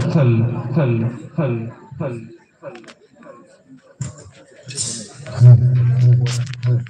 很很很很很很。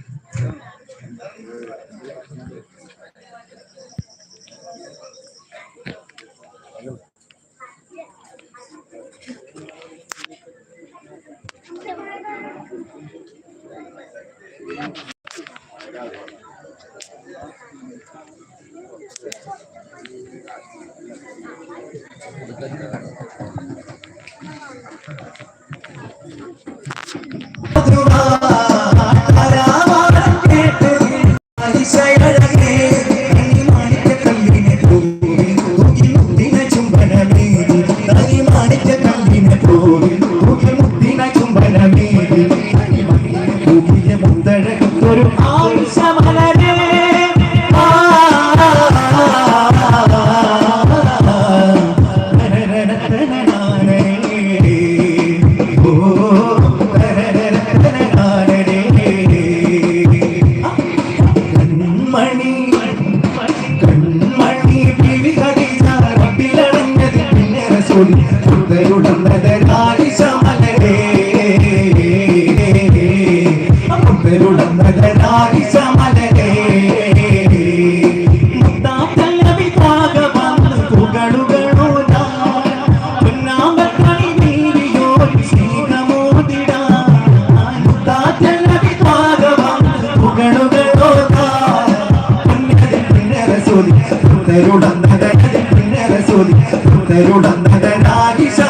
ಭಗನಾಗಿ ಸ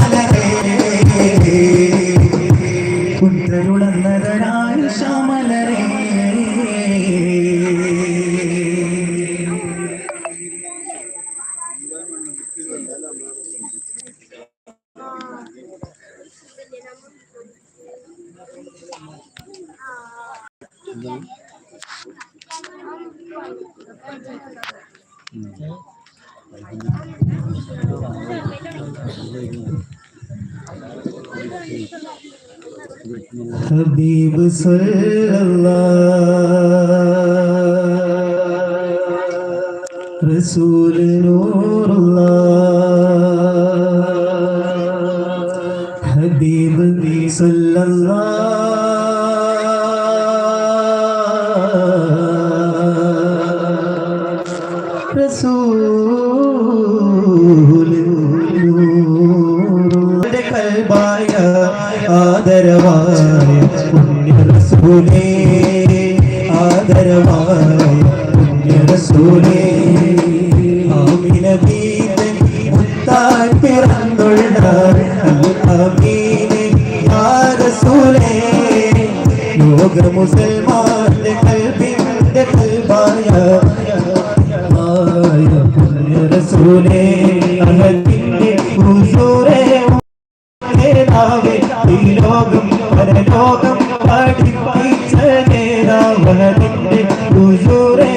നൂറുല്ലാഹ് ഹബീബ് സല്ലല്ലാഹ് മുസൽമാന്റെ കൽബിന്റെ കൽബായ ആയ പുണ്യ റസൂലേ അഹദിന്റെ ഹുസൂരേ നേതാവേ ഈ ലോകം പരലോകം പഠിപ്പിച്ച നേതാവനതിന്റെ ഹുസൂരേ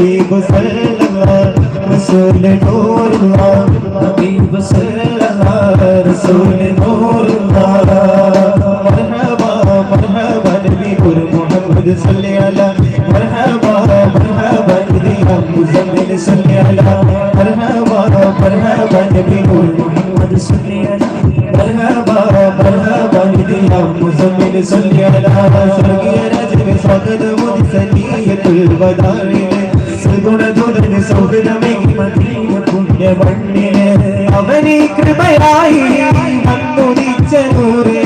ഹബീബ് റസൂൽ നൂറുള്ള ഹബീബ് റസൂൽ നൂറുള്ള മർഹബ മർഹബ നബി ഒരു മുഹമ്മദ് സല്ലി അല മർഹബ മർഹബ നബി മുഹമ്മദ് സല്ലി അല മർഹബ മർഹബ നബി ഒരു മുഹമ്മദ് സല്ലി അല മർഹബ മർഹബ നബി മുഹമ്മദ് സല്ലി അല സ്വർഗീയ രാജ്യം സ്വാഗതം സന്നിയത്തുൽ വദാഇ സുഗുണതുതന് സൗഹൃദമേ പുണ്യ മണ്ണിന് അവനെ കൃപയായി അന്നുദിച്ച നൂറേ.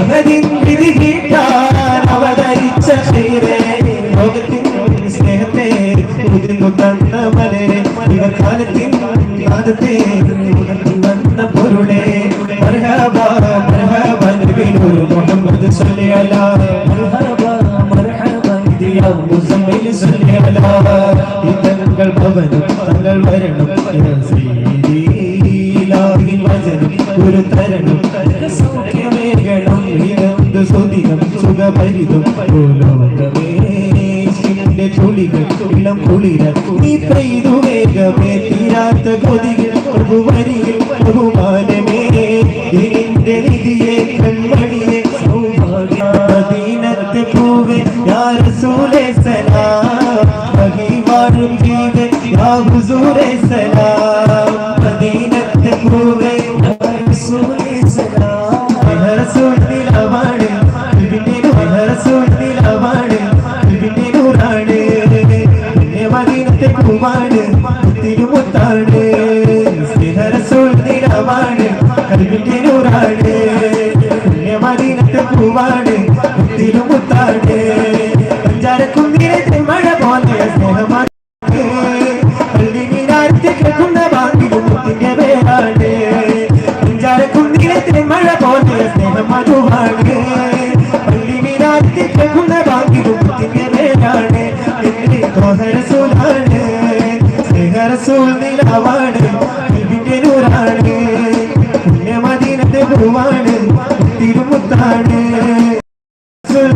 അവരിൻ വിധി കിട്ടാൻ അവതരിച്ച ക്ഷീരേ. ലോകത്തിന്റെ സ്നേഹത്തെ ഉതിർന്നു തന്നവരെ ഇവ കാലത്തിൻ കാലത്തെ 在杯里的不能。റസൂൽ നിലാവാണ് ഇതിന്റെ നൂറാണ് മദീനത്തെ പൂവാണ് തിരുമുത്താണ്. റസൂൽ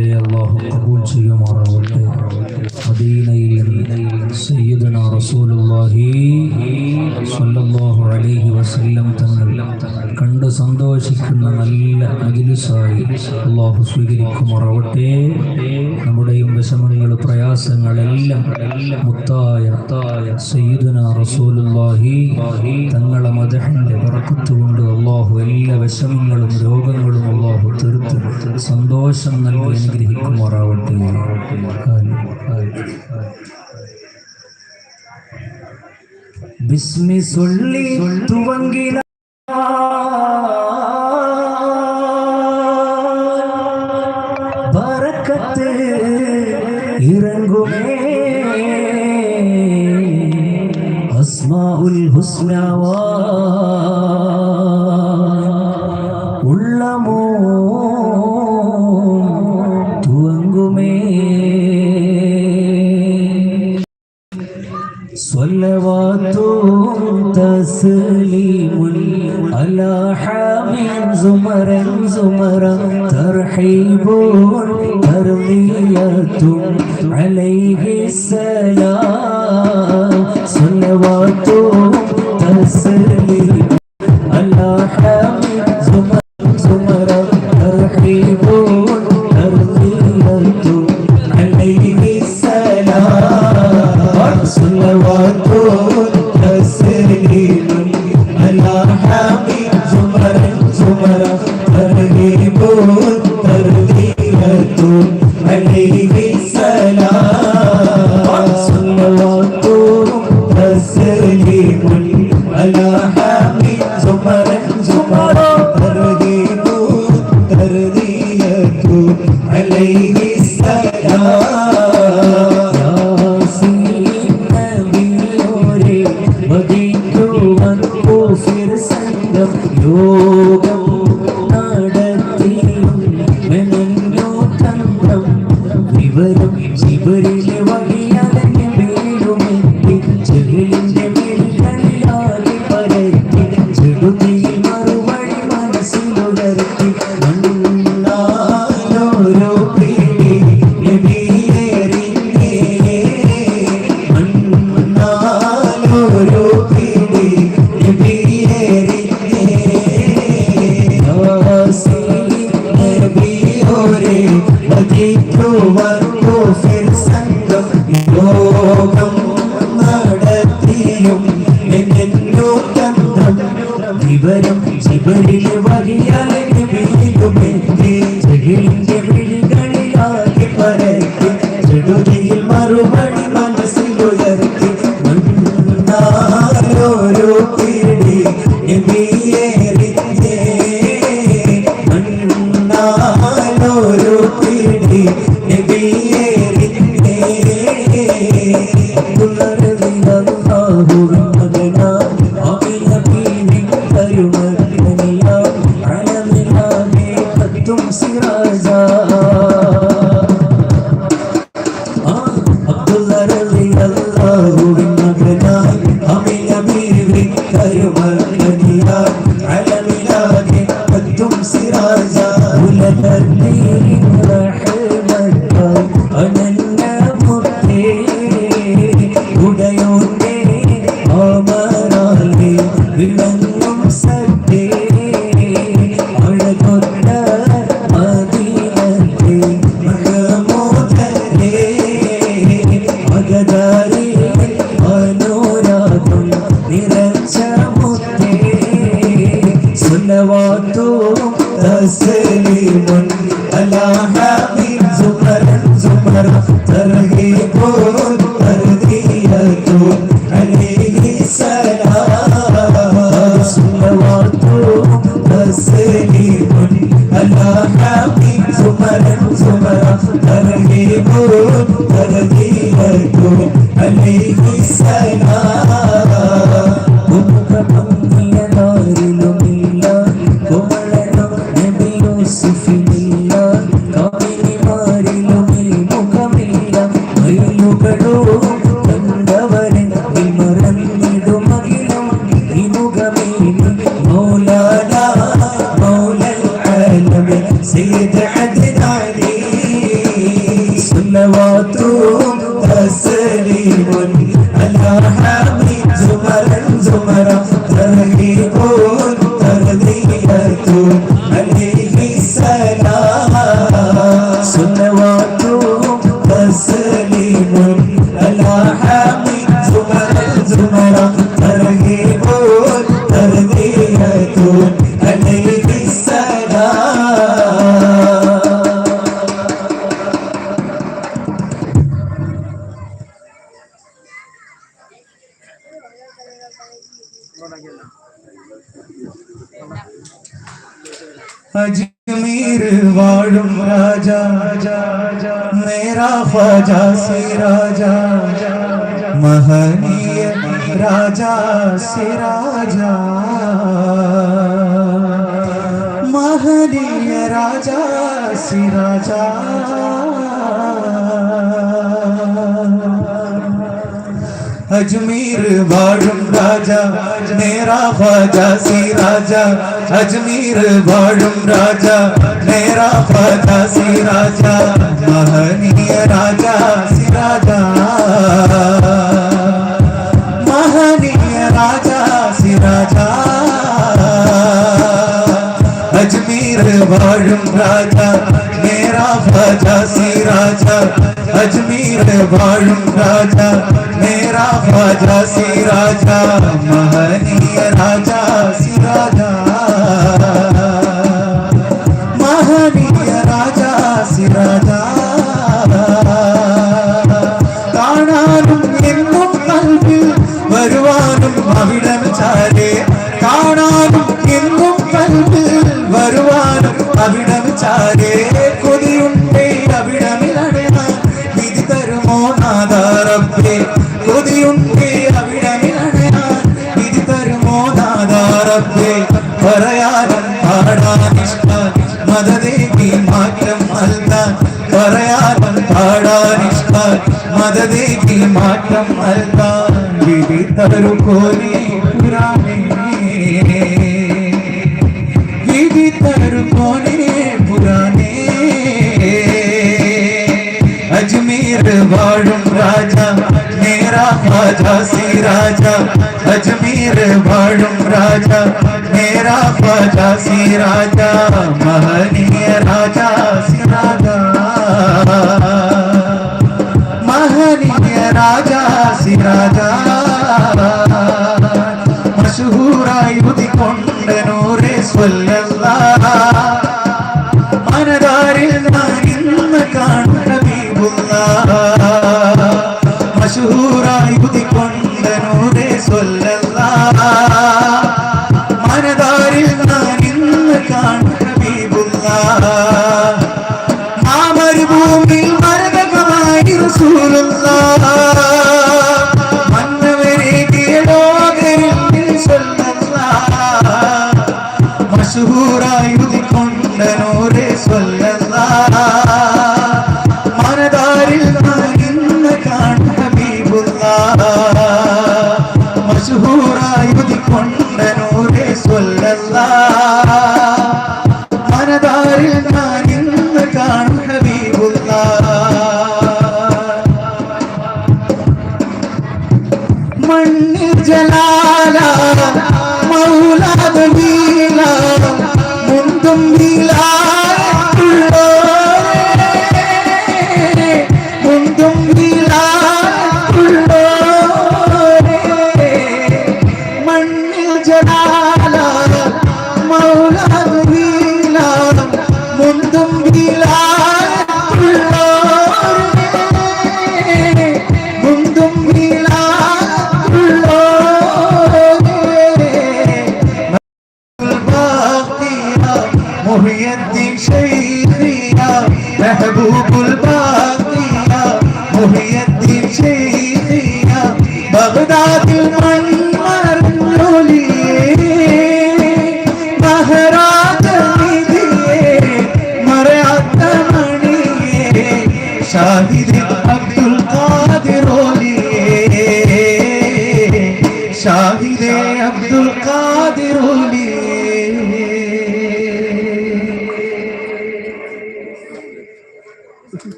അമലുകളെ അള്ളാഹു കബൂൽ ചെയ്യുമാറാവട്ടെ. മദീനയിൽ സയ്യിദന റസൂലുള്ളാഹി സ്വല്ലല്ലാഹു അലൈഹി വസല്ലം സന്തോഷിക്കുന്ന നല്ല അഖിലുസായി അള്ളാഹു സ്വീകരിക്കുമാറാവട്ടെ. നമ്മുടെയും വിഷമങ്ങൾ പ്രയാസങ്ങളെല്ലാം മുത്തായ സയ്യിദുന റസൂലുല്ലാഹി തങ്ങളെ മദഹന്റെ പറക്കത്തുകൊണ്ട് അള്ളാഹു എല്ലാ വിഷമങ്ങളും രോഗങ്ങളും അള്ളാഹു തീർത്ത് സന്തോഷം നൽകി അനുഗ്രഹിക്കുമാറാവട്ടെ. ബിസ്മി സൊല്ലി തുവങ്കില Now. Lord. मेरा ख्वाजा, सी राजा, अजमीर भाड़ुम राजा। मेरा ख्वाजा, सी राजा, महनीय राजा, सी राजा। महनीय राजा, सी राजा। बालम राजा, मेरा फाजा सी राजा अजमीर बालम राजा, मेरा फाजा सी राजा महनीय राजा सी राजा महनीय राजा सी राजा விட விசாரே ராஜா மகனிய ராஜா சிராஜா மகனிய ராஜா சிராஜா மசூராய் உதிக்கொண்ட நூரே சொல்லல்லா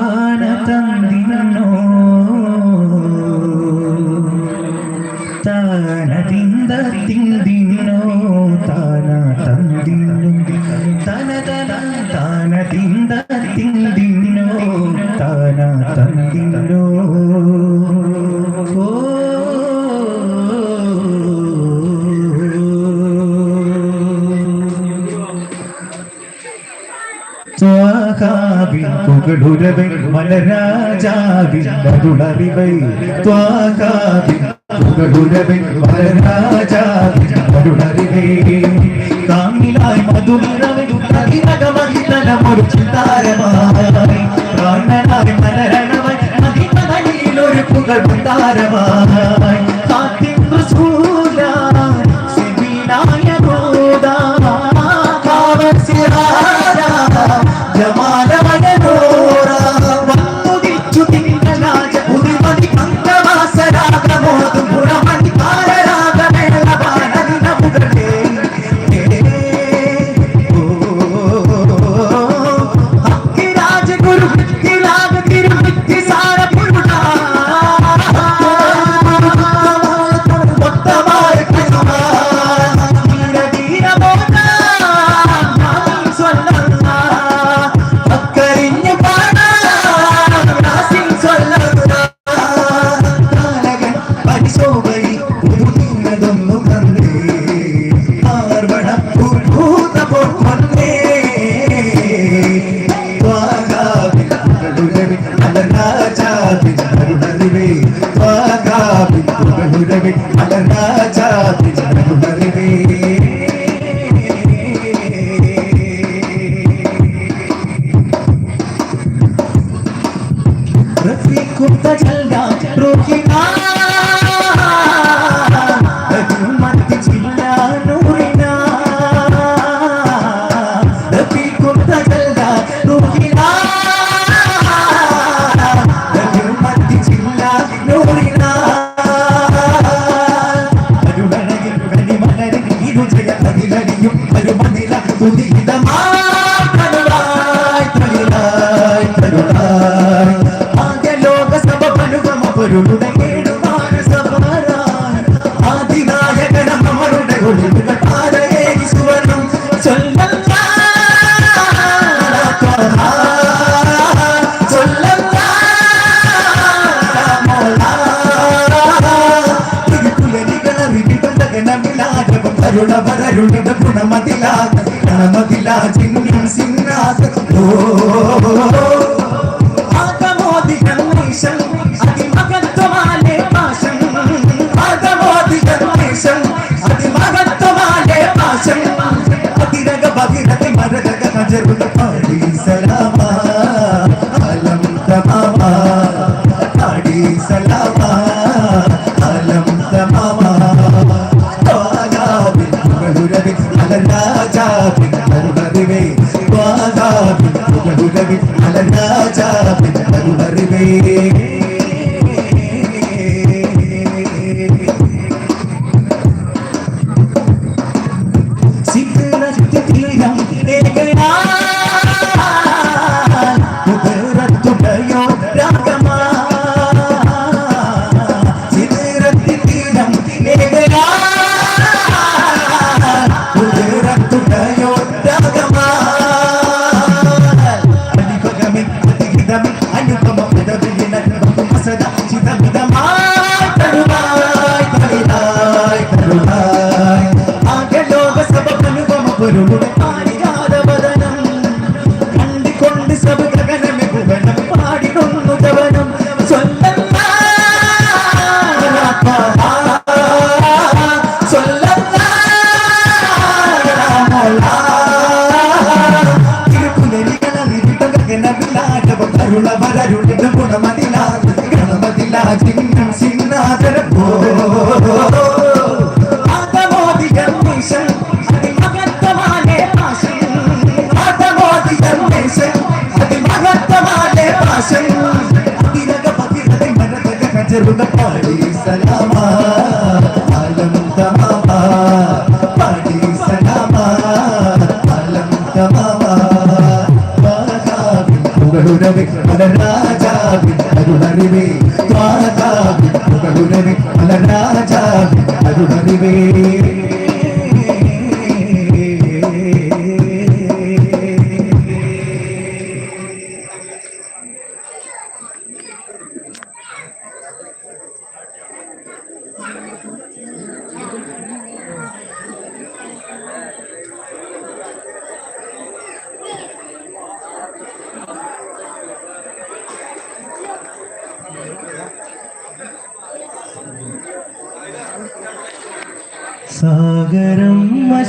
ഖുർആന തന്നിന്നോ താനതിന്ത തിന്തി മകളുരവേ മനരാജാവിനരുളറിവൈ ത്വാകാവി മകളുരവേ മനരാജാവിനരുളറിവേ കാമിലായി മധുരവേ തലമൊരു ചിന്താരമായി. പ്രാണനായി മലരണവൻ അതിമലയിലൊരു പുകൾ താരമായി. ঠান্ডার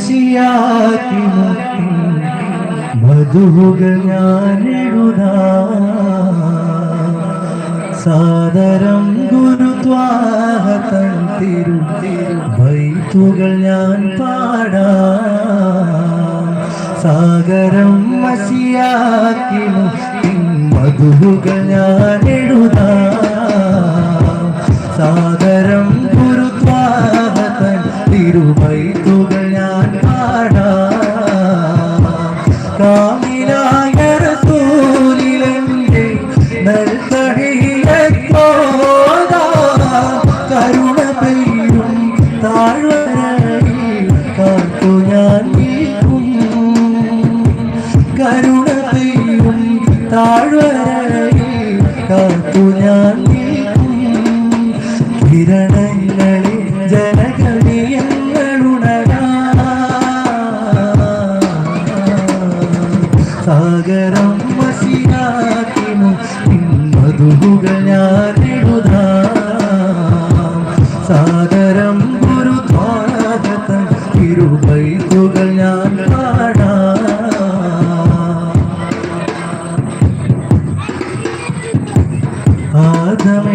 മനസ്സിയാക്കി മധുകൾ ഞാനിടുതാ സാദരം ഗുരുദ്വാഹതൻ തിരു വൈത്തുകൾ ഞാൻ പാടാ. സാഗരം മസിയാക്കി മധുകൾ ഞാൻ എഴുതാ സാഗരം ഗുരുദ്വാഹതൻ തിരുവൈത്തു I know.